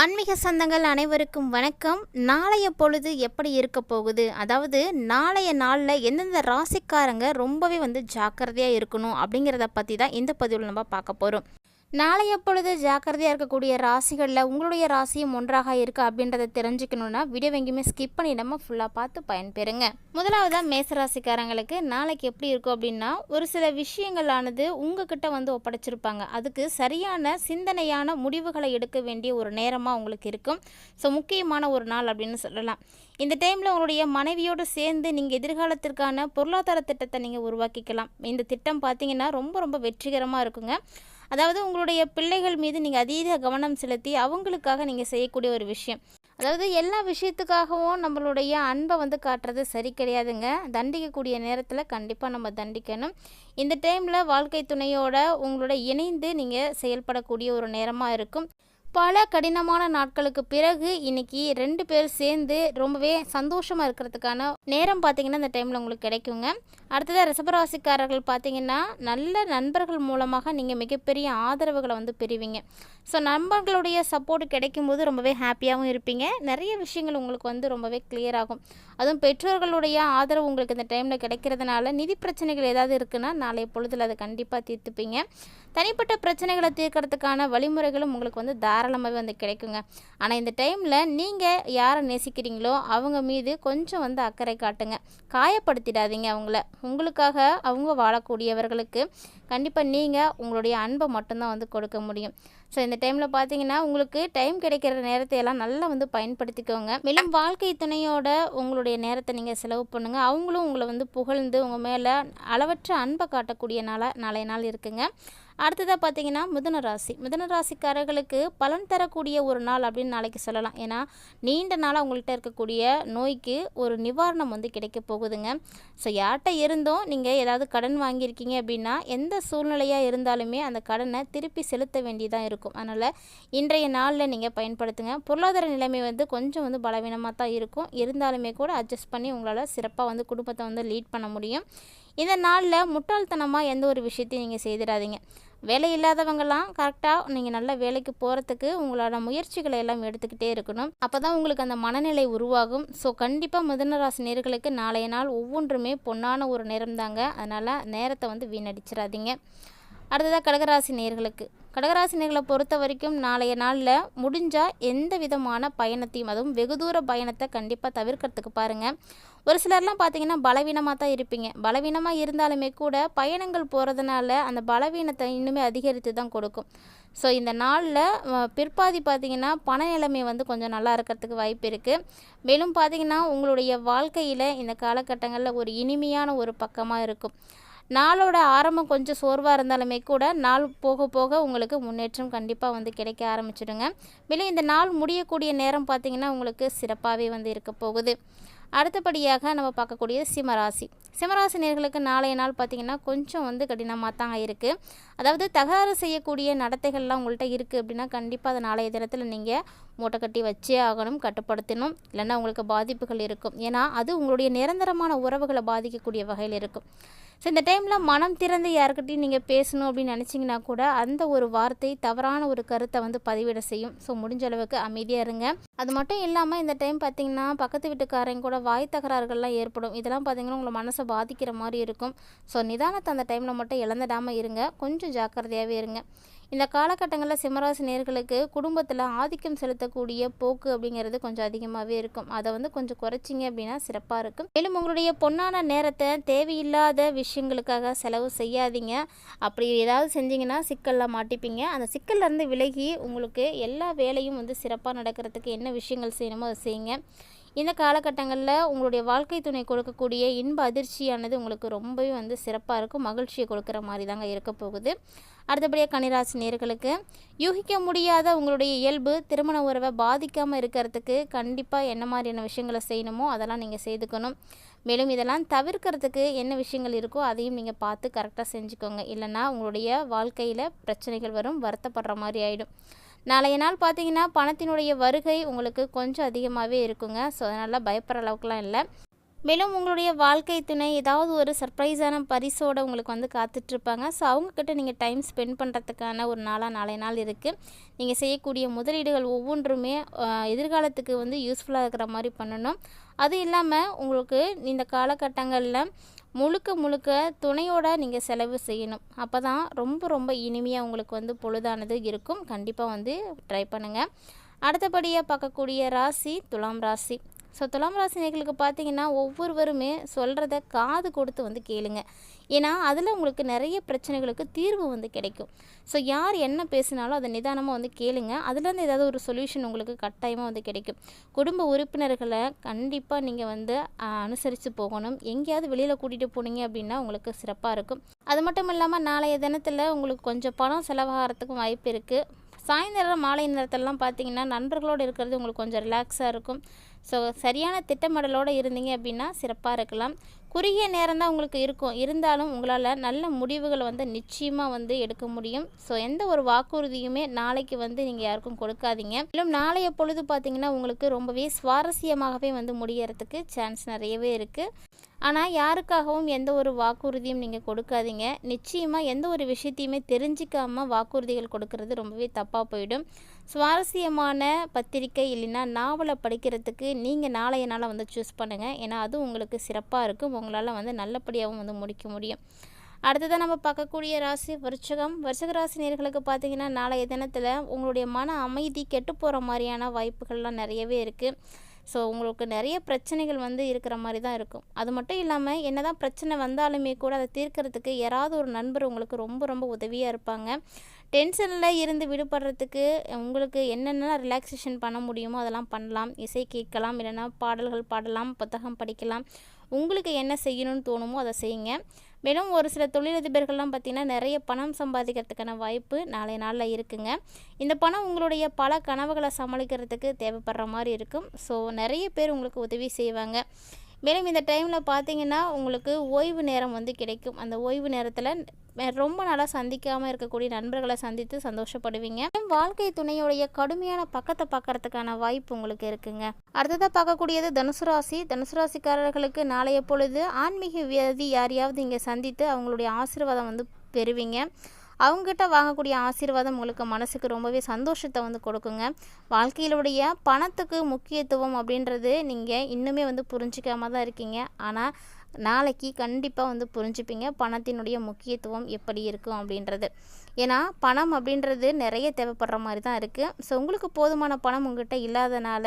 ஆன்மீக சொந்தங்கள் அனைவருக்கும் வணக்கம். நாளைய பொழுது எப்படி இருக்க போகுது? அதாவது நாளைய நாளில் எந்தெந்த ராசிக்காரங்க ரொம்பவே வந்து ஜாக்கிரதையாக இருக்கணும் அப்படிங்கிறத பற்றி தான் இந்த பதிவில் நம்ம பார்க்க போகிறோம் நாளைய பொழுது ஜாக்கிரதையாக இருக்கக்கூடிய ராசிகளில் உங்களுடைய ராசியும் ஒன்றாக இருக்கா அப்படின்றத தெரிஞ்சுக்கணுன்னா வீடியோ எங்கேயுமே ஸ்கிப் பண்ணிடாமல் ஃபுல்லாக பார்த்து பயன்பெறுங்க. முதலாவதாக மேசராசிக்காரங்களுக்கு நாளைக்கு எப்படி இருக்கும் அப்படின்னா ஒரு சில விஷயங்களானது உங்ககிட்ட வந்து ஒப்படைச்சிருப்பாங்க. அதுக்கு சரியான சிந்தனையான முடிவுகளை எடுக்க வேண்டிய ஒரு நேரமாக உங்களுக்கு இருக்கும். ஸோ முக்கியமான ஒரு நாள் அப்படின்னு சொல்லலாம். இந்த டைமில் உங்களுடைய மனைவியோடு சேர்ந்து நீங்கள் எதிர்காலத்திற்கான பொருளாதார திட்டத்தை நீங்கள் உருவாக்கிக்கலாம். இந்த திட்டம் பார்த்தீங்கன்னா ரொம்ப ரொம்ப வெற்றிகரமாக இருக்குங்க. அதாவது உங்களுடைய பிள்ளைகள் மீது நீங்கள் அதீத கவனம் செலுத்தி அவங்களுக்காக நீங்கள் செய்யக்கூடிய ஒரு விஷயம். அதாவது எல்லா விஷயத்துக்காகவும் நம்மளுடைய அன்பை வந்து காட்டுறது சரி கிடையாதுங்க. தண்டிக்கக்கூடிய நேரத்தில் கண்டிப்பாக நம்ம தண்டிக்கணும். இந்த டைமில் வாழ்க்கை துணையோட உங்களோட இணைந்து நீங்கள் செயல்படக்கூடிய ஒரு நேரமாக இருக்கும். பல கடினமான நாட்களுக்கு பிறகு இன்னைக்கு ரெண்டு பேர் சேர்ந்து ரொம்பவே சந்தோஷமாக இருக்கிறதுக்கான நேரம் பார்த்தீங்கன்னா இந்த டைமில் உங்களுக்கு கிடைக்குங்க. அடுத்ததாக ரிசபராசிக்காரர்கள் பார்த்தீங்கன்னா நல்ல நண்பர்கள் மூலமாக நீங்கள் மிகப்பெரிய ஆதரவுகளை வந்து பெறுவீங்க. ஸோ நண்பர்களுடைய சப்போர்ட் கிடைக்கும்போது ரொம்பவே ஹாப்பியாகவும் இருப்பீங்க. நிறைய விஷயங்கள் உங்களுக்கு வந்து ரொம்பவே கிளியர் ஆகும். அதுவும் பெற்றோர்களுடைய ஆதரவு உங்களுக்கு இந்த டைமில் கிடைக்கிறதுனால நிதி பிரச்சனைகள் ஏதாவது இருக்குன்னா நாளைய பொழுதில் அதை கண்டிப்பாக தீர்த்துப்பீங்க. தனிப்பட்ட பிரச்சனைகளை தீர்க்கறதுக்கான வழிமுறைகளும் உங்களுக்கு வந்து தாராளமாகவே வந்து கிடைக்குங்க. ஆனால் இந்த டைமில் நீங்கள் யாரை நேசிக்கிறீங்களோ அவங்க மீது கொஞ்சம் வந்து அக்கறை காட்டுங்க. காயப்படுத்திடாதீங்க அவங்கள. உங்களுக்காக அவங்க வாழக்கூடியவர்களுக்கு கண்டிப்பாக நீங்கள் உங்களுடைய அன்பை மட்டும்தான் வந்து கொடுக்க முடியும். ஸோ இந்த டைமில் பார்த்தீங்கன்னா உங்களுக்கு டைம் கிடைக்கிற நேரத்தை எல்லாம் நல்லா வந்து பயன்படுத்திக்கோங்க. மேலும் வாழ்க்கை துணையோட உங்களுடைய நேரத்தை நீங்கள் செலவு பண்ணுங்கள் அவங்களும் உங்களை வந்து புகழ்ந்து உங்கள் மேலே அளவற்ற அன்பை காட்டக்கூடிய நாளாக நாளைய நாள் இருக்குங்க. அடுத்ததாக பார்த்தீங்கன்னா மிதுன ராசி. மிதுன ராசிக்காரர்களுக்கு பலன் தரக்கூடிய ஒரு நாள் அப்படின்னு நாளைக்கு சொல்லலாம். ஏன்னா நீண்ட நாளாக உங்கள்கிட்ட இருக்கக்கூடிய நோய்க்கு ஒரு நிவாரணம் வந்து கிடைக்க போகுதுங்க. ஸோ யார்கிட்ட இருந்தும் நீங்கள் ஏதாவது கடன் வாங்கியிருக்கீங்க அப்படின்னா எந்த சூழ்நிலையாக இருந்தாலுமே அந்த கடனை திருப்பி செலுத்த வேண்டியதாக இருக்கும். இருக்கும். அதனால் இன்றைய நாளில் நீங்கள் பயன்படுத்துங்க. பொருளாதார நிலைமை வந்து கொஞ்சம் வந்து பலவீனமாக தான் இருக்கும். இருந்தாலுமே கூட அட்ஜஸ்ட் பண்ணி உங்களால் சிறப்பாக வந்து குடும்பத்தை வந்து லீட் பண்ண முடியும். இந்த நாளில் முட்டாள்தனமாக எந்த ஒரு விஷயத்தையும் நீங்கள் செய்திடாதீங்க. வேலை இல்லாதவங்கலாம் கரெக்டாக நீங்கள் நல்ல வேலைக்கு போகிறதுக்கு உங்களோட முயற்சிகளை எல்லாம் எடுத்துக்கிட்டே இருக்கணும். அப்போ தான் உங்களுக்கு அந்த மனநிலை உருவாகும். ஸோ கண்டிப்பாக மிதனராசி நேர்களுக்கு நாளைய நாள் ஒவ்வொன்றுமே பொன்னான ஒரு நேரம் தாங்க. அதனால் நேரத்தை வந்து வீணடிச்சிடாதீங்க. அடுத்ததாக கடகராசி நேர்களுக்கு. கடகராசி நேர்களை பொறுத்த வரைக்கும் நாளைய நாளில் முடிஞ்சால் எந்த விதமான பயணத்தையும் அதுவும் வெகு தூர பயணத்தை கண்டிப்பாக தவிர்க்கிறதுக்கு பாருங்கள் ஒரு சிலர்லாம் பார்த்தீங்கன்னா பலவீனமாக தான் இருப்பீங்க. பலவீனமாக இருந்தாலுமே கூட பயணங்கள் போகிறதுனால அந்த பலவீனத்தை இன்னுமே அதிகரித்து தான் கொடுக்கும். ஸோ இந்த நாளில் பிற்பாதி பார்த்திங்கன்னா பண நிலைமை வந்து கொஞ்சம் நல்லா இருக்கிறதுக்கு வாய்ப்பு இருக்குது மேலும் பார்த்தீங்கன்னா உங்களுடைய வாழ்க்கையில் இந்த காலகட்டங்களில் ஒரு இனிமையான ஒரு பக்கமாக இருக்கும். நாளோட ஆரம்பம் கொஞ்சம் சோர்வாக இருந்தாலுமே கூட நாள் போக போக உங்களுக்கு முன்னேற்றம் கண்டிப்பாக வந்து கிடைக்க ஆரம்பிச்சிடுங்க. மேலும் இந்த நாள் முடியக்கூடிய நேரம் பார்த்திங்கன்னா உங்களுக்கு சிறப்பாகவே வந்து இருக்க போகுது. அடுத்தபடியாக நம்ம பார்க்கக்கூடிய சிம்மராசி. சிம்மராசி நேர்களுக்கு நாளைய நாள் பார்த்திங்கன்னா கொஞ்சம் வந்து கடினமாக தாங்க இருக்குது அதாவது தகராறு செய்யக்கூடிய நடத்தைகள்லாம் உங்கள்கிட்ட இருக்குது அப்படின்னா கண்டிப்பாக அதை நாளைய தினத்தில் நீங்கள் மூட்டை கட்டி வச்சே ஆகணும் கட்டுப்படுத்தணும். இல்லைன்னா உங்களுக்கு பாதிப்புகள் இருக்கும். ஏன்னா அது உங்களுடைய நிரந்தரமான உறவுகளை பாதிக்கக்கூடிய வகையில் இருக்கும். ஸோ இந்த டைமில் மனம் திறந்து யாருக்கிட்டையும் நீங்கள் பேசணும் அப்படின்னு நினச்சிங்கன்னா கூட அந்த ஒரு வார்த்தை தவறான ஒரு கருத்தை வந்து பதிவிட செய்யும். ஸோ முடிஞ்ச அளவுக்கு அமைதியாக இருங்க. அது மட்டும் இல்லாமல் இந்த டைம் பார்த்திங்கன்னா பக்கத்து வீட்டுக்காரங்க கூட வாய் தகராறுகள்லாம் ஏற்படும். இதெல்லாம் பார்த்தீங்கன்னா உங்களை மனசை பாதிக்கிற மாதிரி இருக்கும். ஸோ நிதானத்தை அந்த டைமில் மட்டும் இழந்துடாமல் இருங்க. கொஞ்சம் ஜாக்கிரதையாகவே இருங்க. இந்த காலகட்டங்களில் சிம்மராசி நேர்களுக்கு குடும்பத்தில் ஆதிக்கம் செலுத்தக்கூடிய போக்கு அப்படிங்கிறது கொஞ்சம் அதிகமாகவே இருக்கும். அதை வந்து கொஞ்சம் குறைச்சிங்க அப்படின்னா சிறப்பாக இருக்கும். மேலும் உங்களுடைய பொன்னான நேரத்தை தேவையில்லாத விஷயங்களுக்காக செலவு செய்யாதீங்க. அப்படி ஏதாவது செஞ்சீங்கன்னா சிக்கலில் மாட்டிப்பீங்க. அந்த சிக்கல்லேருந்து விலகி உங்களுக்கு எல்லா வேலையும் வந்து சிறப்பாக நடக்கிறதுக்கு என்ன விஷயங்கள் செய்யணுமோ அதை செய்யுங்க. இந்த காலகட்டங்களில் உங்களுடைய வாழ்க்கை துணை கொடுக்கக்கூடிய இன்ப அதிர்ச்சியானது உங்களுக்கு ரொம்பவே வந்து சிறப்பாக இருக்கும். மகிழ்ச்சியை கொடுக்குற மாதிரி தாங்க இருக்க போகுது. அடுத்தபடியாக கன்னிராசி நேர்களுக்கு யூகிக்க முடியாத உங்களுடைய இயல்பு திருமண உறவை பாதிக்காமல் இருக்கிறதுக்கு கண்டிப்பாக என்ன மாதிரியான விஷயங்களை செய்யணுமோ அதெல்லாம் நீங்கள் செய்துக்கணும். மேலும் இதெல்லாம் தவிர்க்கிறதுக்கு என்ன விஷயங்கள் இருக்கோ அதையும் நீங்கள் பார்த்து கரெக்டாக செஞ்சுக்கோங்க. இல்லைன்னா உங்களுடைய வாழ்க்கையில் பிரச்சனைகள் வரும் வருத்தப்படுற மாதிரி ஆகிடும் நாளைய நாள் பார்த்தீங்கன்னா பணத்தினுடைய வருகை உங்களுக்கு கொஞ்சம் அதிகமாகவே இருக்குங்க. ஸோ அதனால் பயப்படுற அளவுக்குலாம் இல்லை. மேலும் உங்களுடைய வாழ்க்கை துணை ஏதாவது ஒரு சர்ப்ரைஸான பரிசோடு உங்களுக்கு வந்து காத்துட்ருப்பாங்க. ஸோ அவங்கக்கிட்ட நீங்கள் டைம் ஸ்பெண்ட் பண்ணுறதுக்கான ஒரு நாளாக நாளை நாள் இருக்குது நீங்கள் செய்யக்கூடிய முதலீடுகள் ஒவ்வொன்றுமே எதிர்காலத்துக்கு வந்து யூஸ்ஃபுல்லாக இருக்கிற மாதிரி பண்ணணும். அது இல்லாமல் உங்களுக்கு இந்த காலகட்டங்களில் முழுக்க முழுக்க துணையோட நீங்கள் செலவு செய்யணும். அப்போ தான் ரொம்ப ரொம்ப இனிமையாக உங்களுக்கு வந்து பொழுதானது இருக்கும். கண்டிப்பாக வந்து ட்ரை பண்ணுங்கள் அடுத்தபடியாக பார்க்கக்கூடிய ராசி துலாம் ராசி. ஸோ துலாம் ராசினிகளுக்கு பார்த்தீங்கன்னா ஒவ்வொருவருமே சொல்கிறத காது கொடுத்து வந்து கேளுங்க. ஏன்னா அதில் உங்களுக்கு நிறைய பிரச்சனைகளுக்கு தீர்வு வந்து கிடைக்கும். ஸோ யார் என்ன பேசினாலும் அதை நிதானமாக வந்து கேளுங்க. அதுலேருந்து ஏதாவது ஒரு சொல்யூஷன் உங்களுக்கு கட்டாயமாக வந்து கிடைக்கும். குடும்ப உறுப்பினர்களை கண்டிப்பாக நீங்கள் வந்து அனுசரித்து போகணும். எங்கேயாவது வெளியில் கூட்டிகிட்டு போனீங்க அப்படின்னா உங்களுக்கு சிறப்பாக இருக்கும். அது மட்டும் இல்லாமல் நாளைய தினத்தில் உங்களுக்கு கொஞ்சம் பணம் செலவாகிறதுக்கும் வாய்ப்பு இருக்குது சாயந்தரம் மாலை நேரத்திலலாம் பார்த்தீங்கன்னா நண்பர்களோடு இருக்கிறது உங்களுக்கு கொஞ்சம் ரிலாக்ஸாக இருக்கும். ஸோ சரியான திட்டமிடலோடு இருந்தீங்க அப்படின்னா சிறப்பாக இருக்கலாம். குறுகிய நேரம் தான் உங்களுக்கு இருக்கும். இருந்தாலும் உங்களால் நல்ல முடிவுகளை வந்து நிச்சயமாக வந்து எடுக்க முடியும். ஸோ எந்த ஒரு வாக்குறுதியுமே நாளைக்கு வந்து நீங்கள் யாருக்கும் கொடுக்காதீங்க. மேலும் நாளைய பொழுது பார்த்தீங்கன்னா உங்களுக்கு ரொம்பவே சுவாரஸ்யமாகவே வந்து முடியறதுக்கு சான்ஸ் நிறையவே இருக்குது ஆனால் யாருக்காகவும் எந்த ஒரு வாக்குறுதியும் நீங்கள் கொடுக்காதீங்க. நிச்சயமாக எந்த ஒரு விஷயத்தையுமே தெரிஞ்சிக்காமல் வாக்குறுதிகள் கொடுக்கறது ரொம்பவே தப்பாக போயிடும். சுவாரஸ்யமான பத்திரிக்கை இல்லைன்னா நாவலை படிக்கிறதுக்கு நீங்கள் நாளைய நாளை வந்து சூஸ் பண்ணுங்கள் ஏன்னா அது உங்களுக்கு சிறப்பாக இருக்கும். உங்களால் வந்து நல்லபடியாகவும் வந்து முடிக்க முடியும். அடுத்ததாக நம்ம பார்க்கக்கூடிய ராசி விருச்சகம். விருச்சக ராசி நேர்களுக்கு பார்த்தீங்கன்னா நாளைய தினத்தில் உங்களுடைய மன அமைதி கெட்டு போகிற மாதிரியான வாய்ப்புகள்லாம் நிறையவே இருக்குது ஸோ உங்களுக்கு நிறைய பிரச்சனைகள் வந்து இருக்கிற மாதிரி தான் இருக்கும். அது மட்டும் இல்லாமல் என்ன தான் பிரச்சனை வந்தாலுமே கூட அதை தீர்க்கறதுக்கு யாராவது ஒரு நண்பர் உங்களுக்கு ரொம்ப ரொம்ப உதவியாக இருப்பாங்க. டென்ஷனில் இருந்து விடுபடுறதுக்கு உங்களுக்கு என்னென்ன ரிலாக்ஸேஷன் பண்ண முடியுமோ அதெல்லாம் பண்ணலாம். இசை கேட்கலாம் இல்லைன்னா பாடல்கள் பாடலாம் புத்தகம் படிக்கலாம். உங்களுக்கு என்ன செய்யணும்னு தோணுமோ அதை செய்யுங்க. மேலும் ஒரு சில தொழிலதிபர்கள்லாம் பார்த்திங்கன்னா நிறைய பணம் சம்பாதிக்கிறதுக்கான வாய்ப்பு நாளைய நாளில் இருக்குங்க. இந்த பணம் உங்களுடைய பல கனவுகளை சமாளிக்கிறதுக்கு தேவைப்படுற மாதிரி இருக்கும். ஸோ நிறைய பேர் உங்களுக்கு உதவி செய்வாங்க. மேலும் இந்த டைமில் பார்த்தீங்கன்னா உங்களுக்கு ஓய்வு நேரம் வந்து கிடைக்கும். அந்த ஓய்வு நேரத்தில் ரொம்ப நாளாக சந்திக்காமல் இருக்கக்கூடிய நண்பர்களை சந்தித்து சந்தோஷப்படுவீங்க. வாழ்க்கை துணையுடைய கடுமையான பக்கத்தை பார்க்கறதுக்கான வாய்ப்பு உங்களுக்கு இருக்குங்க. அடுத்ததாக பார்க்கக்கூடியது தனுசு ராசி. தனுசு ராசிக்காரர்களுக்கு நாளைய பொழுது ஆன்மீக வியாதி யாரையாவது இங்கே சந்தித்து அவங்களுடைய ஆசீர்வாதம் வந்து பெறுவீங்க. அவங்ககிட்ட வாங்கக்கூடிய ஆசீர்வாதம் உங்களுக்கு மனசுக்கு ரொம்பவே சந்தோஷத்தை வந்து கொடுக்குங்க. வாழ்க்கையிலுடைய பணத்துக்கு முக்கியத்துவம் அப்படின்றது நீங்கள் இன்னுமே வந்து புரிஞ்சிக்காம தான் இருக்கீங்க. ஆனால் நாளைக்கு கண்டிப்பாக வந்து புரிஞ்சுப்பீங்க பணத்தினுடைய முக்கியத்துவம் எப்படி இருக்கும் அப்படின்றது. ஏன்னா பணம் அப்படின்றது நிறைய தேவைப்படுற மாதிரி தான் இருக்குது ஸோ உங்களுக்கு போதுமான பணம் உங்கள்கிட்ட இல்லாதனால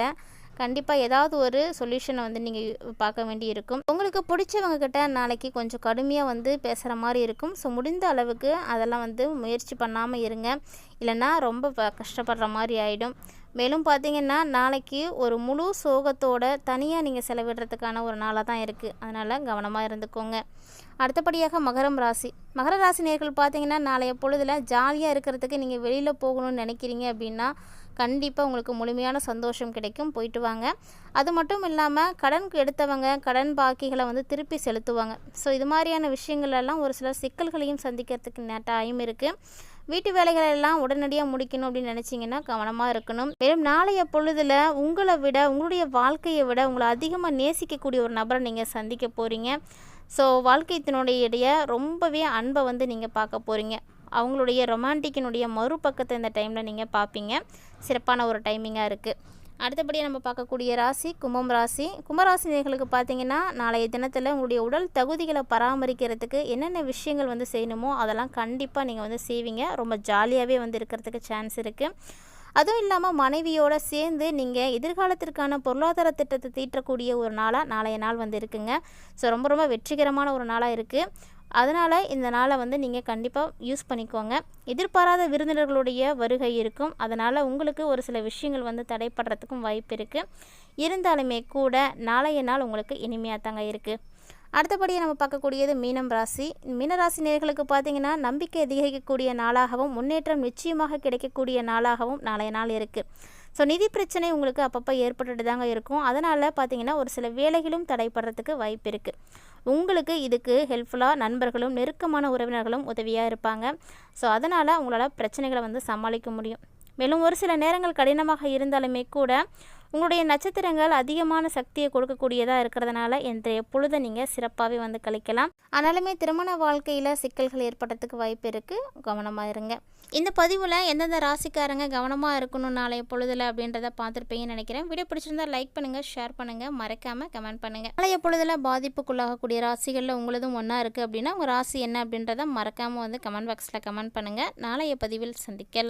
கண்டிப்பாக ஏதாவது ஒரு சொல்யூஷனை வந்து நீங்கள் பார்க்க வேண்டி இருக்கும். உங்களுக்கு பிடிச்சவங்க கிட்ட நாளைக்கு கொஞ்சம் கடுமையாக வந்து பேசுகிற மாதிரி இருக்கும். ஸோ முடிந்த அளவுக்கு அதெல்லாம் வந்து முயற்சி பண்ணாமல் இருங்க. இல்லைன்னா ரொம்ப கஷ்டப்படுற மாதிரி ஆகிடும் மேலும் பார்த்தீங்கன்னா நாளைக்கு ஒரு முழு சோகத்தோட தனியாக நீங்கள் செலவிடுறதுக்கான ஒரு நாளாக தான் இருக்குது அதனால் கவனமாக இருந்துக்கோங்க. அடுத்தபடியாக மகரம் ராசி. மகர ராசி நேர்கள் பார்த்தீங்கன்னா நாளைய பொழுதில் ஜாலியாக இருக்கிறதுக்கு நீங்கள் வெளியில் போகணும்னு நினைக்கிறீங்க அப்படின்னா கண்டிப்பாக உங்களுக்கு முழுமையான சந்தோஷம் கிடைக்கும். போயிட்டு வாங்க. அது மட்டும் இல்லாமல் கடன் எடுத்தவங்க கடன் பாக்கிகளை வந்து திருப்பி செலுத்துவாங்க. ஸோ இது மாதிரியான விஷயங்களெல்லாம் ஒரு சில சிக்கல்களையும் சந்திக்கிறதுக்கு டைம் இருக்குது வீட்டு வேலைகள் எல்லாம் உடனடியாக முடிக்கணும் அப்படின்னு நினச்சிங்கன்னா கவனமாக இருக்கணும். மேலும் நாளைய பொழுதில் உங்களை விட உங்களுடைய வாழ்க்கையை விட உங்களை அதிகமாக நேசிக்கக்கூடிய ஒரு நபரை நீங்கள் சந்திக்க போகிறீங்க ஸோ வாழ்க்கைத்தினுடைய இடையே ரொம்பவே அன்பை வந்து நீங்கள் பார்க்க போகிறீங்க அவங்களுடைய ரொமான்டிக்கினுடைய மறுபக்கத்தை இந்த டைமில் நீங்கள் பார்ப்பீங்க சிறப்பான ஒரு டைமிங்காக இருக்குது அடுத்தபடியாக நம்ம பார்க்கக்கூடிய ராசி கும்பம் ராசி. கும்பராசினியர்களுக்கு பார்த்தீங்கன்னா நாளைய தினத்தில் உங்களுடைய உடல் தகுதிகளை பராமரிக்கிறதுக்கு என்னென்ன விஷயங்கள் வந்து செய்யணுமோ அதெல்லாம் கண்டிப்பாக நீங்கள் வந்து செய்வீங்க. ரொம்ப ஜாலியாகவே வந்து இருக்கிறதுக்கு சான்ஸ் இருக்குது அதுவும் இல்லாமல் மனைவியோடு சேர்ந்து நீங்கள் எதிர்காலத்திற்கான பொருளாதார திட்டத்தை தீட்டக்கூடிய ஒரு நாளாக நாளைய நாள் வந்து இருக்குங்க. ஸோ ரொம்ப ரொம்ப வெற்றிகரமான ஒரு நாளாக இருக்குது அதனால் இந்த நாளை வந்து நீங்கள் கண்டிப்பாக யூஸ் பண்ணிக்கோங்க. எதிர்பாராத விருந்தினர்களுடைய வருகை இருக்கும். அதனால் உங்களுக்கு ஒரு சில விஷயங்கள் வந்து தடைப்படுறதுக்கும் வாய்ப்பு இருக்குது இருந்தாலுமே கூட நாளைய நாள் உங்களுக்கு இனிமையாக தாங்க இருக்குது அடுத்தபடியாக நம்ம பார்க்கக்கூடியது மீனம் ராசி. மீனராசி நேர்களுக்கு பார்த்தீங்கன்னா நம்பிக்கை அதிகரிக்கக்கூடிய நாளாகவும் முன்னேற்றம் நிச்சயமாக கிடைக்கக்கூடிய நாளாகவும் நாளைய நாள் இருக்குது ஸோ நிதி பிரச்சனை உங்களுக்கு அப்பப்போ ஏற்பட்டுட்டு தாங்க இருக்கும். அதனால் பார்த்தீங்கன்னா ஒரு சில வேலைகளும் தடைப்படுறதுக்கு வாய்ப்பு இருக்குது உங்களுக்கு இதுக்கு ஹெல்ப்ஃபுல்லாக நண்பர்களும் நெருக்கமான உறவினர்களும் உதவியாக இருப்பாங்க. ஸோ அதனால் உங்களால் பிரச்சனைகளை வந்து சமாளிக்க முடியும். மேலும் ஒரு சில நேரங்கள் கடினமாக இருந்தாலுமே கூட உங்களுடைய நட்சத்திரங்கள் அதிகமான சக்தியை கொடுக்கக்கூடியதாக இருக்கிறதுனால இன்றைய பொழுதை நீங்கள் சிறப்பாகவே வந்து கழிக்கலாம். ஆனாலுமே திருமண வாழ்க்கையில் சிக்கல்கள் ஏற்படுறதுக்கு வாய்ப்பு இருக்குது கவனமாக இருங்க. இந்த பதிவில் எந்தெந்த ராசிக்காரங்க கவனமாக இருக்கணும் நாளைய பொழுதில் அப்படின்றத பார்த்துருப்பீங்கன்னு நினைக்கிறேன். வீடியோ பிடிச்சிருந்தா லைக் பண்ணுங்கள் ஷேர் பண்ணுங்கள் மறக்காமல் கமெண்ட் பண்ணுங்கள் நாளைய பொழுதில் பாதிப்புக்குள்ளாகக்கூடிய ராசிகளில் உங்களதும் ஒன்றா இருக்குது அப்படின்னா உங்கள் ராசி என்ன அப்படின்றத மறக்காமல் வந்து கமெண்ட் பாக்ஸில் கமெண்ட் பண்ணுங்கள் நாளைய பதிவில் சந்திக்கலாம்.